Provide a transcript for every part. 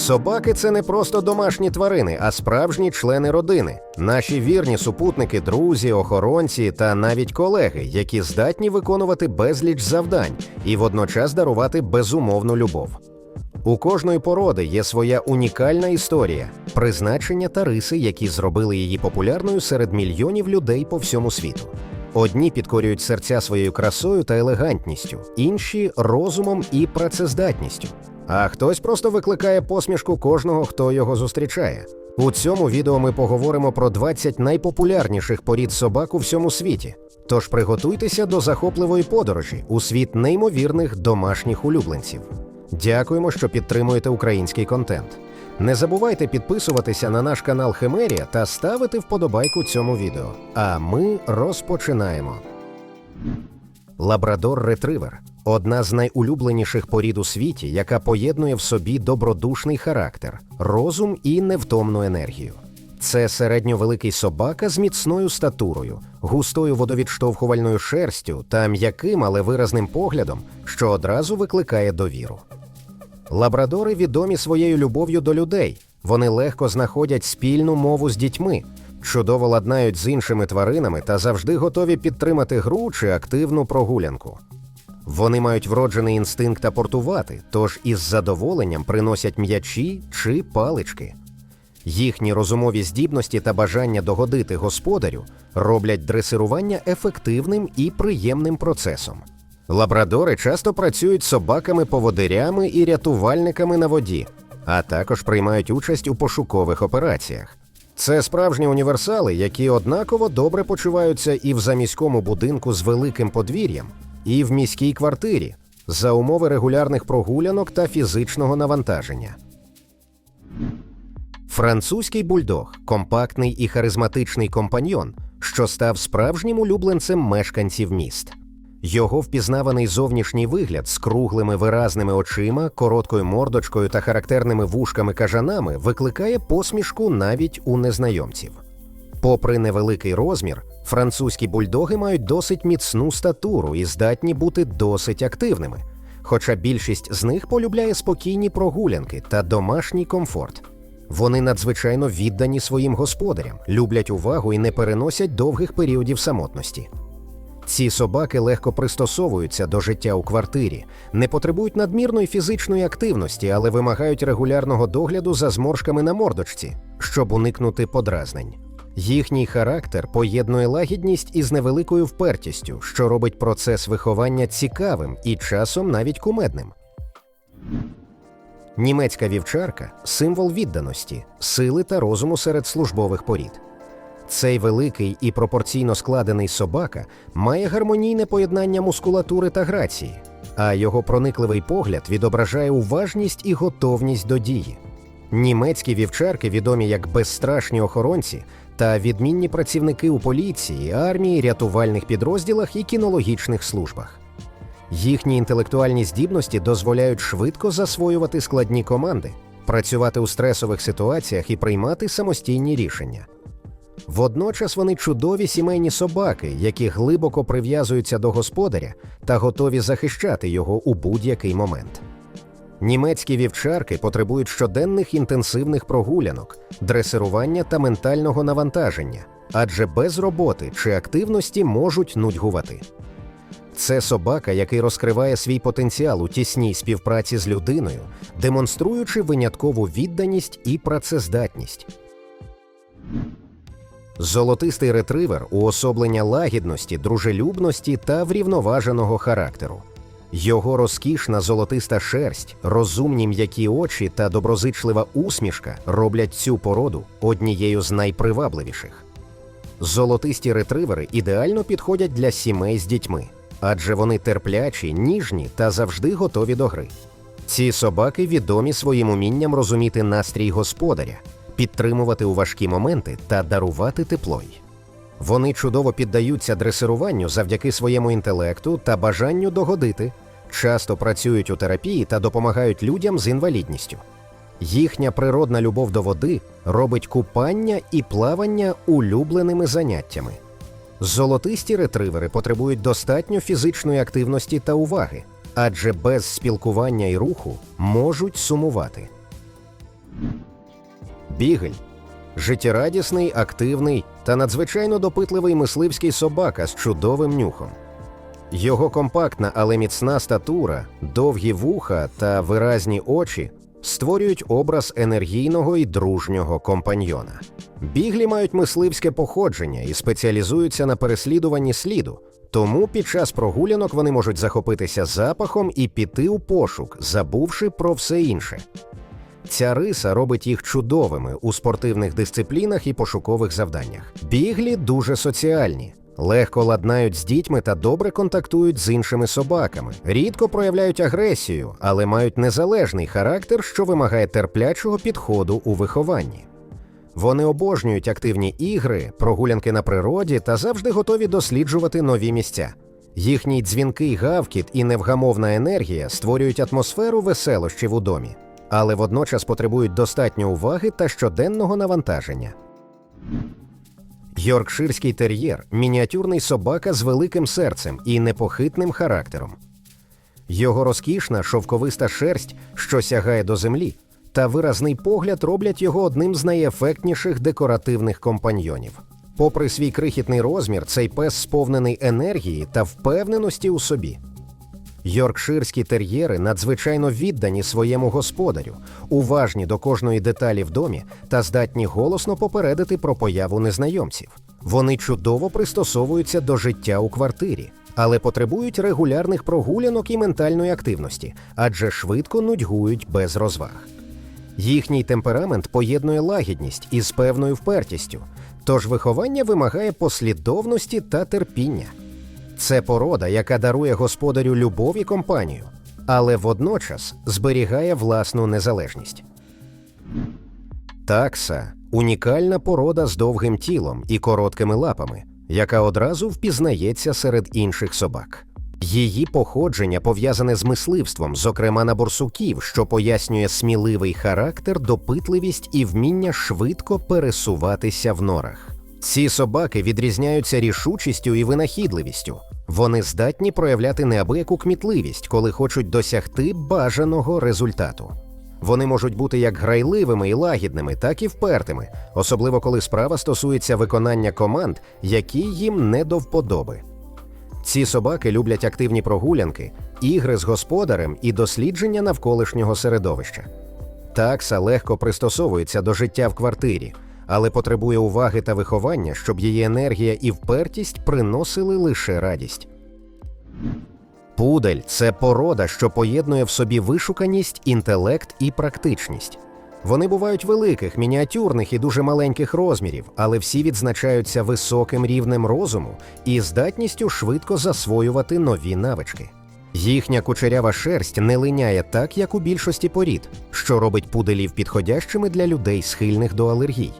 Собаки це не просто домашні тварини, а справжні члени родини, наші вірні супутники, друзі, охоронці та навіть колеги, які здатні виконувати безліч завдань і водночас дарувати безумовну любов. У кожної породи є своя унікальна історія, призначення та риси, які зробили її популярною серед мільйонів людей по всьому світу. Одні підкорюють серця своєю красою та елегантністю, інші розумом і працездатністю. А хтось просто викликає посмішку кожного, хто його зустрічає. У цьому відео ми поговоримо про 20 найпопулярніших порід собак у всьому світі. Тож приготуйтеся до захопливої подорожі у світ неймовірних домашніх улюбленців. Дякуємо, що підтримуєте український контент. Не забувайте підписуватися на наш канал Химерія та ставити вподобайку цьому відео. А ми розпочинаємо. Лабрадор ретривер одна з найулюбленіших порід у світі, яка поєднує в собі добродушний характер, розум і невтомну енергію. Це середньовеликий собака з міцною статурою, густою водовідштовхувальною шерстю та м'яким, але виразним поглядом, що одразу викликає довіру. Лабрадори відомі своєю любов'ю до людей. Вони легко знаходять спільну мову з дітьми, чудово ладнають з іншими тваринами та завжди готові підтримати гру чи активну прогулянку. Вони мають вроджений інстинкт апортувати, тож із задоволенням приносять м'ячі чи палички. Їхні розумові здібності та бажання догодити господарю роблять дресирування ефективним і приємним процесом. Лабрадори часто працюють собаками-поводирями і рятувальниками на воді, а також приймають участь у пошукових операціях. Це справжні універсали, які однаково добре почуваються і в заміському будинку з великим подвір'ям, і в міській квартирі за умови регулярних прогулянок та фізичного навантаження. Французький бульдог компактний і харизматичний компаньйон, що став справжнім улюбленцем мешканців міст. Його впізнаваний зовнішній вигляд з круглими виразними очима, короткою мордочкою та характерними вушками кажанами викликає посмішку навіть у незнайомців. Попри невеликий розмір, французькі бульдоги мають досить міцну статуру і здатні бути досить активними, хоча більшість з них полюбляє спокійні прогулянки та домашній комфорт. Вони надзвичайно віддані своїм господарям, люблять увагу і не переносять довгих періодів самотності. Ці собаки легко пристосовуються до життя у квартирі, не потребують надмірної фізичної активності, але вимагають регулярного догляду за зморшками на мордочці, щоб уникнути подразнень. Їхній характер поєднує лагідність із невеликою впертістю, що робить процес виховання цікавим і часом навіть кумедним. Німецька вівчарка символ відданості, сили та розуму серед службових порід. Цей великий і пропорційно складений собака має гармонійне поєднання мускулатури та грації, а його проникливий погляд відображає уважність і готовність до дії. Німецькі вівчарки відомі як безстрашні охоронці та відмінні працівники у поліції, армії, рятувальних підрозділах і кінологічних службах. Їхні інтелектуальні здібності дозволяють швидко засвоювати складні команди, працювати у стресових ситуаціях і приймати самостійні рішення. Водночас вони чудові сімейні собаки, які глибоко прив'язуються до господаря та готові захищати його у будь-який момент. Німецькі вівчарки потребують щоденних інтенсивних прогулянок, дресирування та ментального навантаження, адже без роботи чи активності можуть нудьгувати. Це собака, який розкриває свій потенціал у тісній співпраці з людиною, демонструючи виняткову відданість і працездатність. Золотистий ретривер уособлення лагідності, дружелюбності та врівноваженого характеру. Його розкішна золотиста шерсть, розумні м'які очі та доброзичлива усмішка роблять цю породу однією з найпривабливіших. Золотисті ретривери ідеально підходять для сімей з дітьми, адже вони терплячі, ніжні та завжди готові до гри. Ці собаки відомі своїм умінням розуміти настрій господаря, підтримувати у важкі моменти та дарувати тепло. Вони чудово піддаються дресируванню завдяки своєму інтелекту та бажанню догодити, часто працюють у терапії та допомагають людям з інвалідністю. Їхня природна любов до води робить купання і плавання улюбленими заняттями. Золотисті ретривери потребують достатньо фізичної активності та уваги, адже без спілкування і руху можуть сумувати. Бігель життєрадісний, активний та надзвичайно допитливий мисливський собака з чудовим нюхом. Його компактна, але міцна статура, довгі вуха та виразні очі створюють образ енергійного і дружнього компаньйона. Біглі мають мисливське походження і спеціалізуються на переслідуванні сліду, тому під час прогулянок вони можуть захопитися запахом і піти у пошук, забувши про все інше. Ця риса робить їх чудовими у спортивних дисциплінах і пошукових завданнях. Біглі дуже соціальні, легко ладнають з дітьми та добре контактують з іншими собаками, рідко проявляють агресію, але мають незалежний характер, що вимагає терплячого підходу у вихованні. Вони обожнюють активні ігри, прогулянки на природі та завжди готові досліджувати нові місця. Їхній дзвінкий гавкіт і невгамовна енергія створюють атмосферу веселощів у домі, але водночас потребують достатньо уваги та щоденного навантаження. Йоркширський тер'єр мініатюрний собака з великим серцем і непохитним характером. Його розкішна шовковиста шерсть, що сягає до землі, та виразний погляд роблять його одним з найефектніших декоративних компаньйонів. Попри свій крихітний розмір, цей пес сповнений енергії та впевненості у собі. Йоркширські тер'єри надзвичайно віддані своєму господарю, уважні до кожної деталі в домі та здатні голосно попередити про появу незнайомців. Вони чудово пристосовуються до життя у квартирі, але потребують регулярних прогулянок і ментальної активності, адже швидко нудьгують без розваг. Їхній темперамент поєднує лагідність із певною впертістю, тож виховання вимагає послідовності та терпіння. Це порода, яка дарує господарю любов і компанію, але водночас зберігає власну незалежність. Такса унікальна порода з довгим тілом і короткими лапами, яка одразу впізнається серед інших собак. Її походження пов'язане з мисливством, зокрема на борсуків, що пояснює сміливий характер, допитливість і вміння швидко пересуватися в норах. Ці собаки відрізняються рішучістю і винахідливістю. Вони здатні проявляти неабияку кмітливість, коли хочуть досягти бажаного результату. Вони можуть бути як грайливими і лагідними, так і впертими, особливо коли справа стосується виконання команд, які їм не до вподоби. Ці собаки люблять активні прогулянки, ігри з господарем і дослідження навколишнього середовища. Такса легко пристосовується до життя в квартирі, але потребує уваги та виховання, щоб її енергія і впертість приносили лише радість. Пудель це порода, що поєднує в собі вишуканість, інтелект і практичність. Вони бувають великих, мініатюрних і дуже маленьких розмірів, але всі відзначаються високим рівнем розуму і здатністю швидко засвоювати нові навички. Їхня кучерява шерсть не линяє так, як у більшості порід, що робить пуделів підходящими для людей, схильних до алергій.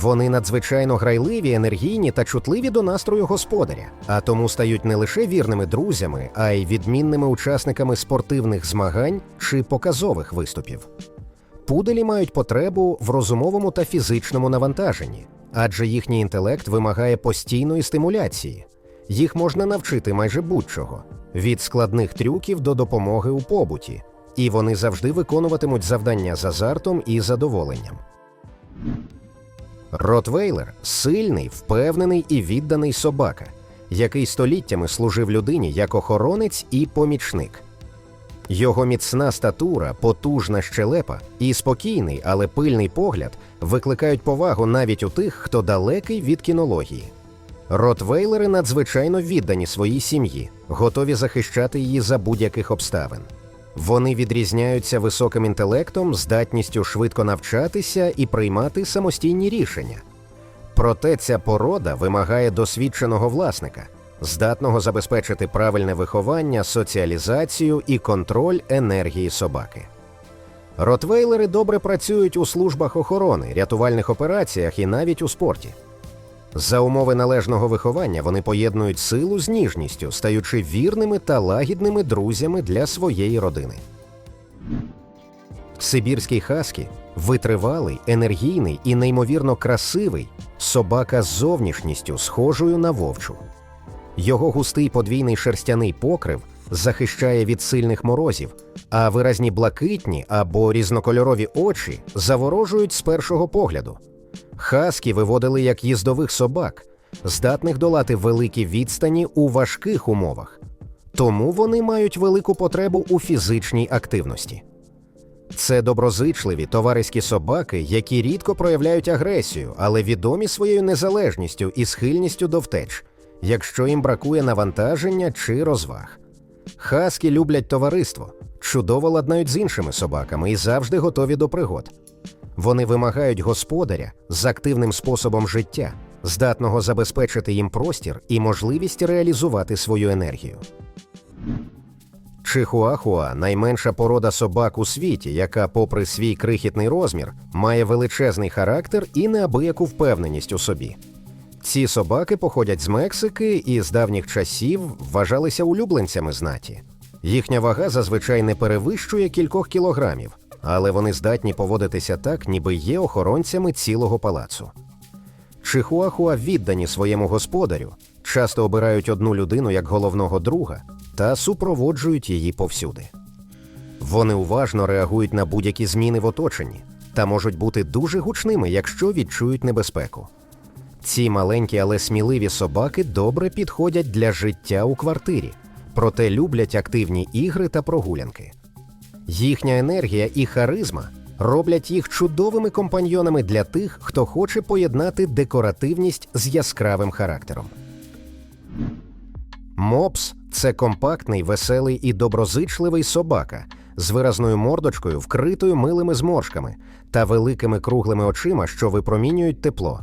Вони надзвичайно грайливі, енергійні та чутливі до настрою господаря, а тому стають не лише вірними друзями, а й відмінними учасниками спортивних змагань чи показових виступів. Пуделі мають потребу в розумовому та фізичному навантаженні, адже їхній інтелект вимагає постійної стимуляції. Їх можна навчити майже будь-чого від складних трюків до допомоги у побуті, і вони завжди виконуватимуть завдання з азартом і задоволенням. Ротвейлер сильний, впевнений і відданий собака, який століттями служив людині як охоронець і помічник. Його міцна статура, потужна щелепа і спокійний, але пильний погляд викликають повагу навіть у тих, хто далекий від кінології. Ротвейлери надзвичайно віддані своїй сім'ї, готові захищати її за будь-яких обставин. Вони відрізняються високим інтелектом, здатністю швидко навчатися і приймати самостійні рішення. Проте ця порода вимагає досвідченого власника, здатного забезпечити правильне виховання, соціалізацію і контроль енергії собаки. Ротвейлери добре працюють у службах охорони, рятувальних операціях і навіть у спорті. За умови належного виховання вони поєднують силу з ніжністю, стаючи вірними та лагідними друзями для своєї родини. Сибірський хаскі витривалий, енергійний і неймовірно красивий собака з зовнішністю, схожою на вовчу. Його густий подвійний шерстяний покрив захищає від сильних морозів, а виразні блакитні або різнокольорові очі заворожують з першого погляду. Хаскі виводили як їздових собак, здатних долати великі відстані у важких умовах. Тому вони мають велику потребу у фізичній активності. Це доброзичливі товариські собаки, які рідко проявляють агресію, але відомі своєю незалежністю і схильністю до втеч, якщо їм бракує навантаження чи розваг. Хаскі люблять товариство, чудово ладнають з іншими собаками і завжди готові до пригод. Вони вимагають господаря з активним способом життя, здатного забезпечити їм простір і можливість реалізувати свою енергію. Чихуахуа найменша порода собак у світі, яка, попри свій крихітний розмір, має величезний характер і неабияку впевненість у собі. Ці собаки походять з Мексики і з давніх часів вважалися улюбленцями знаті. Їхня вага зазвичай не перевищує кількох кілограмів, але вони здатні поводитися так, ніби є охоронцями цілого палацу. Чихуахуа віддані своєму господарю, часто обирають одну людину як головного друга та супроводжують її повсюди. Вони уважно реагують на будь-які зміни в оточенні та можуть бути дуже гучними, якщо відчують небезпеку. Ці маленькі, але сміливі собаки добре підходять для життя у квартирі, проте люблять активні ігри та прогулянки. Їхня енергія і харизма роблять їх чудовими компаньйонами для тих, хто хоче поєднати декоративність з яскравим характером. Мопс це компактний, веселий і доброзичливий собака з виразною мордочкою, вкритою милими зморшками та великими круглими очима, що випромінюють тепло.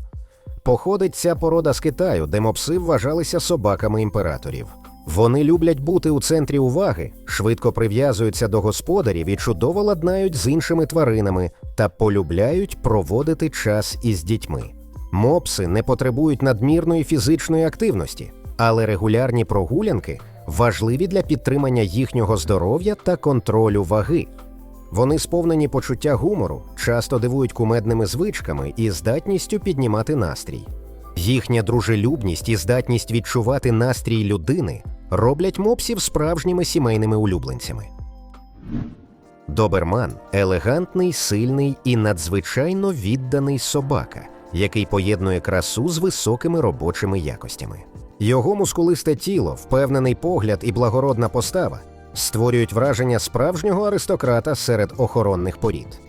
Походить ця порода з Китаю, де мопси вважалися собаками імператорів. Вони люблять бути у центрі уваги, швидко прив'язуються до господарів і чудово ладнають з іншими тваринами та полюбляють проводити час із дітьми. Мопси не потребують надмірної фізичної активності, але регулярні прогулянки важливі для підтримання їхнього здоров'я та контролю ваги. Вони сповнені почуття гумору, часто дивують кумедними звичками і здатністю піднімати настрій. Їхня дружелюбність і здатність відчувати настрій людини роблять мопсів справжніми сімейними улюбленцями. Доберман елегантний, сильний і надзвичайно відданий собака, який поєднує красу з високими робочими якостями. Його мускулисте тіло, впевнений погляд і благородна постава створюють враження справжнього аристократа серед охоронних порід.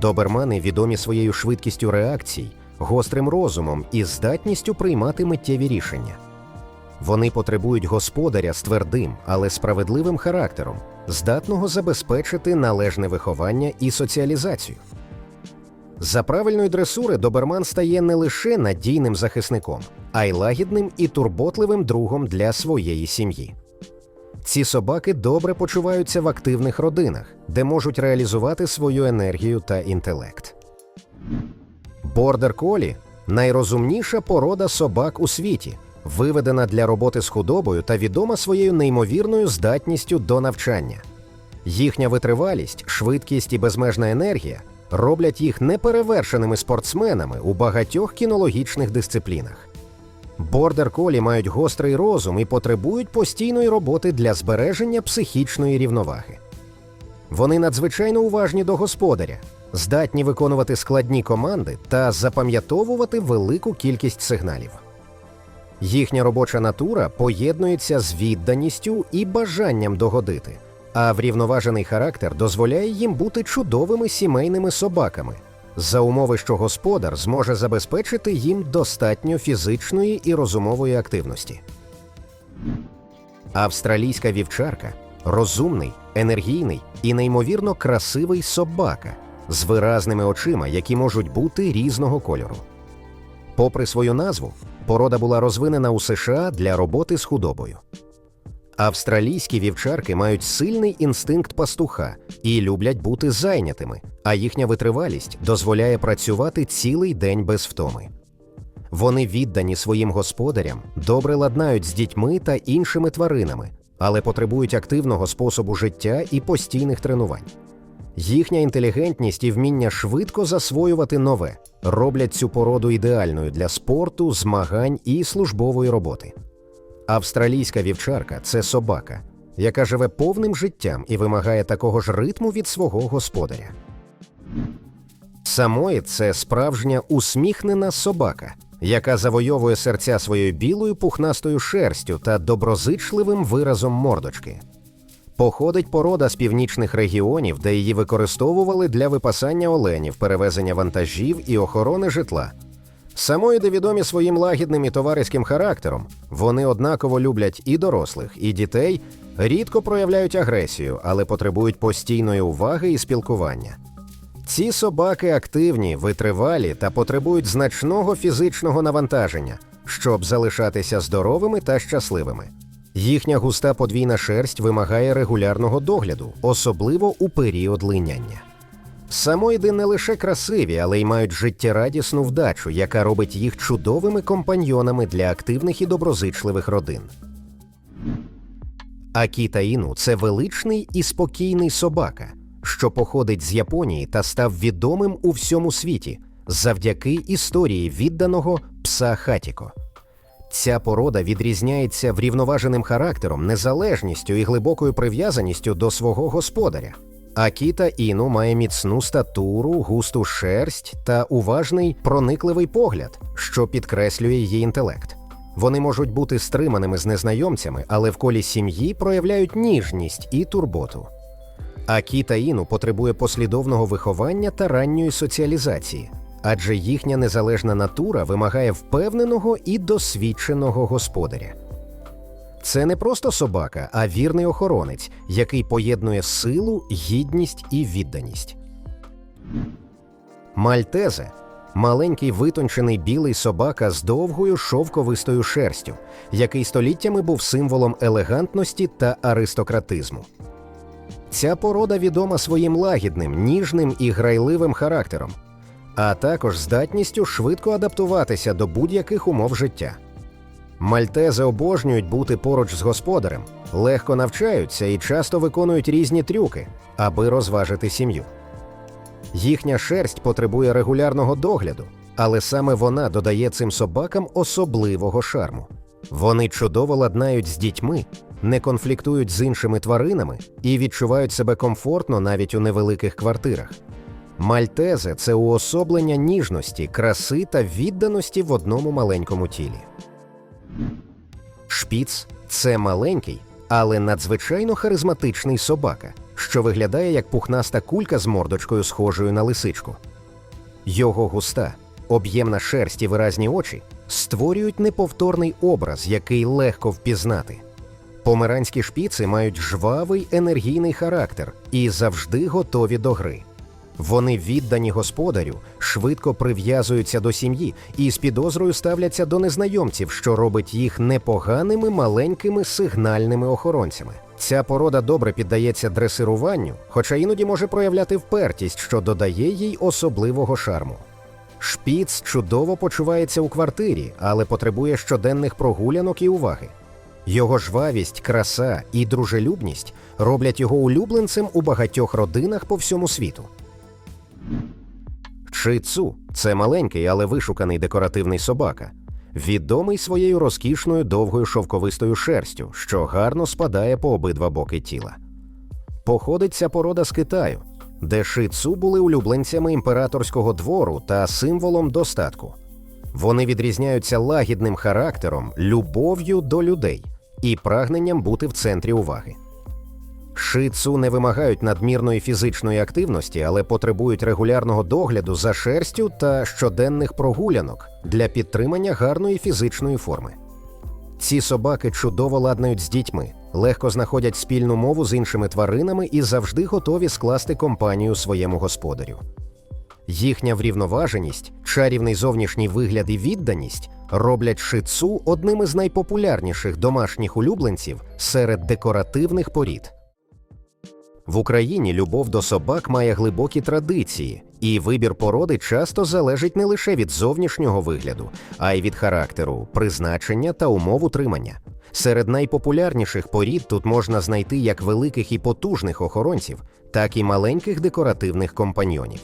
Добермани відомі своєю швидкістю реакцій, гострим розумом і здатністю приймати миттєві рішення. Вони потребують господаря з твердим, але справедливим характером, здатного забезпечити належне виховання і соціалізацію. За правильної дресури доберман стає не лише надійним захисником, а й лагідним і турботливим другом для своєї сім'ї. Ці собаки добре почуваються в активних родинах, де можуть реалізувати свою енергію та інтелект. Бордер колі найрозумніша порода собак у світі, виведена для роботи з худобою та відома своєю неймовірною здатністю до навчання. Їхня витривалість, швидкість і безмежна енергія роблять їх неперевершеними спортсменами у багатьох кінологічних дисциплінах. Бордер колі мають гострий розум і потребують постійної роботи для збереження психічної рівноваги. Вони надзвичайно уважні до господаря, здатні виконувати складні команди та запам'ятовувати велику кількість сигналів. Їхня робоча натура поєднується з відданістю і бажанням догодити, а врівноважений характер дозволяє їм бути чудовими сімейними собаками, за умови, що господар зможе забезпечити їм достатньо фізичної і розумової активності. Австралійська вівчарка розумний, енергійний і неймовірно красивий собака з виразними очима, які можуть бути різного кольору. Попри свою назву, порода була розвинена у США для роботи з худобою. Австралійські вівчарки мають сильний інстинкт пастуха і люблять бути зайнятими, а їхня витривалість дозволяє працювати цілий день без втоми. Вони віддані своїм господарям, добре ладнають з дітьми та іншими тваринами, але потребують активного способу життя і постійних тренувань. Їхня інтелігентність і вміння швидко засвоювати нове роблять цю породу ідеальною для спорту, змагань і службової роботи. Австралійська вівчарка це собака, яка живе повним життям і вимагає такого ж ритму від свого господаря. Самоїд – це справжня усміхнена собака, яка завойовує серця своєю білою пухнастою шерстю та доброзичливим виразом мордочки. Походить порода з північних регіонів, де її використовували для випасання оленів, перевезення вантажів і охорони житла. Самоїди відомі своїм лагідним і товариським характером. Вони однаково люблять і дорослих, і дітей, рідко проявляють агресію, але потребують постійної уваги і спілкування. Ці собаки активні, витривалі та потребують значного фізичного навантаження, щоб залишатися здоровими та щасливими. Їхня густа подвійна шерсть вимагає регулярного догляду, особливо у період линяння. Самоїди не лише красиві, але й мають життєрадісну вдачу, яка робить їх чудовими компаньйонами для активних і доброзичливих родин. Акіта Іну це величний і спокійний собака, що походить з Японії та став відомим у всьому світі завдяки історії відданого пса Хатіко. Ця порода відрізняється врівноваженим характером, незалежністю і глибокою прив'язаністю до свого господаря. Акіта Іну має міцну статуру, густу шерсть та уважний проникливий погляд, що підкреслює її інтелект. Вони можуть бути стриманими з незнайомцями, але в колі сім'ї проявляють ніжність і турботу. Акіта Іну потребує послідовного виховання та ранньої соціалізації, адже їхня незалежна натура вимагає впевненого і досвідченого господаря. Це не просто собака, а вірний охоронець, який поєднує силу, гідність і відданість. Мальтезе маленький витончений білий собака з довгою шовковистою шерстю, який століттями був символом елегантності та аристократизму. Ця порода відома своїм лагідним, ніжним і грайливим характером, а також здатністю швидко адаптуватися до будь-яких умов життя. Мальтези обожнюють бути поруч з господарем, легко навчаються і часто виконують різні трюки, аби розважити сім'ю. Їхня шерсть потребує регулярного догляду, але саме вона додає цим собакам особливого шарму. Вони чудово ладнають з дітьми, не конфліктують з іншими тваринами і відчувають себе комфортно навіть у невеликих квартирах. Мальтези це уособлення ніжності, краси та відданості в одному маленькому тілі. Шпіц це маленький, але надзвичайно харизматичний собака, що виглядає як пухнаста кулька з мордочкою, схожою на лисичку. Його густа, об'ємна шерсть і виразні очі створюють неповторний образ, який легко впізнати. Померанські шпіци мають жвавий енергійний характер і завжди готові до гри. Вони віддані господарю, швидко прив'язуються до сім'ї і з підозрою ставляться до незнайомців, що робить їх непоганими маленькими сигнальними охоронцями. Ця порода добре піддається дресируванню, хоча іноді може проявляти впертість, що додає їй особливого шарму. Шпіц чудово почувається у квартирі, але потребує щоденних прогулянок і уваги. Його жвавість, краса і дружелюбність роблять його улюбленцем у багатьох родинах по всьому світу. Шицу це маленький, але вишуканий декоративний собака, відомий своєю розкішною довгою шовковистою шерстю, що гарно спадає по обидва боки тіла. Походить ця порода з Китаю, де шицу були улюбленцями імператорського двору та символом достатку. Вони відрізняються лагідним характером, любов'ю до людей і прагненням бути в центрі уваги. Шицу не вимагають надмірної фізичної активності, але потребують регулярного догляду за шерстю та щоденних прогулянок для підтримання гарної фізичної форми. Ці собаки чудово ладнають з дітьми, легко знаходять спільну мову з іншими тваринами і завжди готові скласти компанію своєму господарю. Їхня врівноваженість, чарівний зовнішній вигляд і відданість роблять шицу одним із найпопулярніших домашніх улюбленців серед декоративних порід. В Україні любов до собак має глибокі традиції, і вибір породи часто залежить не лише від зовнішнього вигляду, а й від характеру, призначення та умов утримання. Серед найпопулярніших порід тут можна знайти як великих і потужних охоронців, так і маленьких декоративних компаньйонів.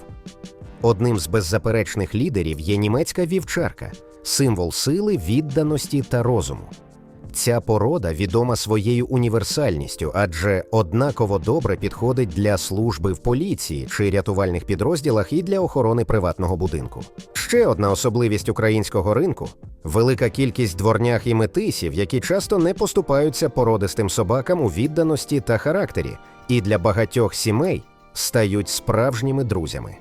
Одним з беззаперечних лідерів є німецька вівчарка, символ сили, відданості та розуму. Ця порода відома своєю універсальністю, адже однаково добре підходить для служби в поліції чи рятувальних підрозділах і для охорони приватного будинку. Ще одна особливість українського ринку велика кількість дворнях і метисів, які часто не поступаються породистим собакам у відданості та характері, і для багатьох сімей стають справжніми друзями.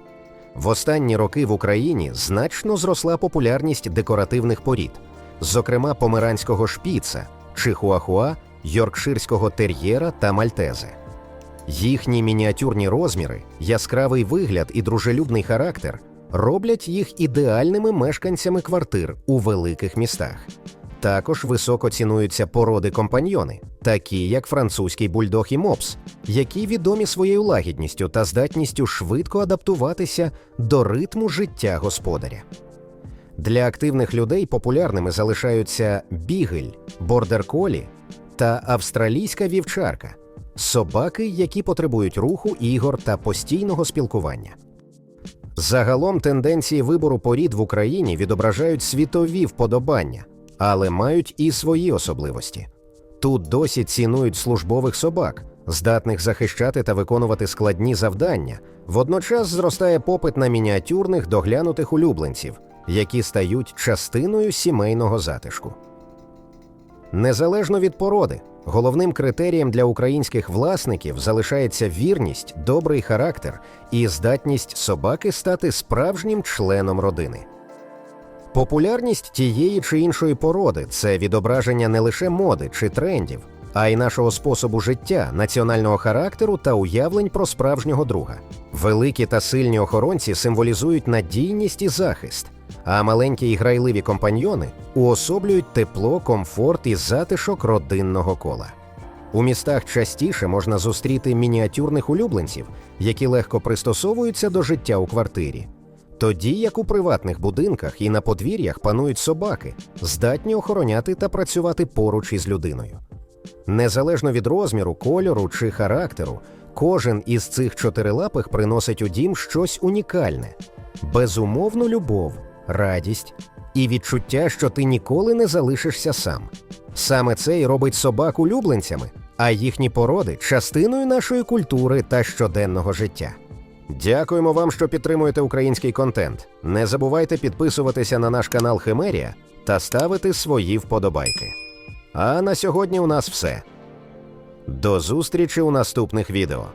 В останні роки в Україні значно зросла популярність декоративних порід, зокрема померанського шпіца, чихуахуа, йоркширського тер'єра та мальтези. Їхні мініатюрні розміри, яскравий вигляд і дружелюбний характер роблять їх ідеальними мешканцями квартир у великих містах. Також високо цінуються породи компаньйони, такі як французький бульдог і мопс, які відомі своєю лагідністю та здатністю швидко адаптуватися до ритму життя господаря. Для активних людей популярними залишаються бігель, бордер-колі та австралійська вівчарка собаки, які потребують руху, ігор та постійного спілкування. Загалом тенденції вибору порід в Україні відображають світові вподобання, але мають і свої особливості. Тут досі цінують службових собак, здатних захищати та виконувати складні завдання. Водночас зростає попит на мініатюрних доглянутих улюбленців, які стають частиною сімейного затишку. Незалежно від породи, головним критерієм для українських власників залишається вірність, добрий характер і здатність собаки стати справжнім членом родини. Популярність тієї чи іншої породи це відображення не лише моди чи трендів, а й нашого способу життя, національного характеру та уявлень про справжнього друга. Великі та сильні охоронці символізують надійність і захист, а маленькі і грайливі компаньйони уособлюють тепло, комфорт і затишок родинного кола. У містах частіше можна зустріти мініатюрних улюбленців, які легко пристосовуються до життя у квартирі. Тоді як у приватних будинках і на подвір'ях панують собаки, здатні охороняти та працювати поруч із людиною. Незалежно від розміру, кольору чи характеру, кожен із цих чотирилапих приносить у дім щось унікальне, безумовну любов, радість і відчуття, що ти ніколи не залишишся сам. Саме це й робить собак улюбленцями, а їхні породи частиною нашої культури та щоденного життя. Дякуємо вам, що підтримуєте український контент. Не забувайте підписуватися на наш канал Химерія та ставити свої вподобайки. А на сьогодні у нас все. До зустрічі у наступних відео.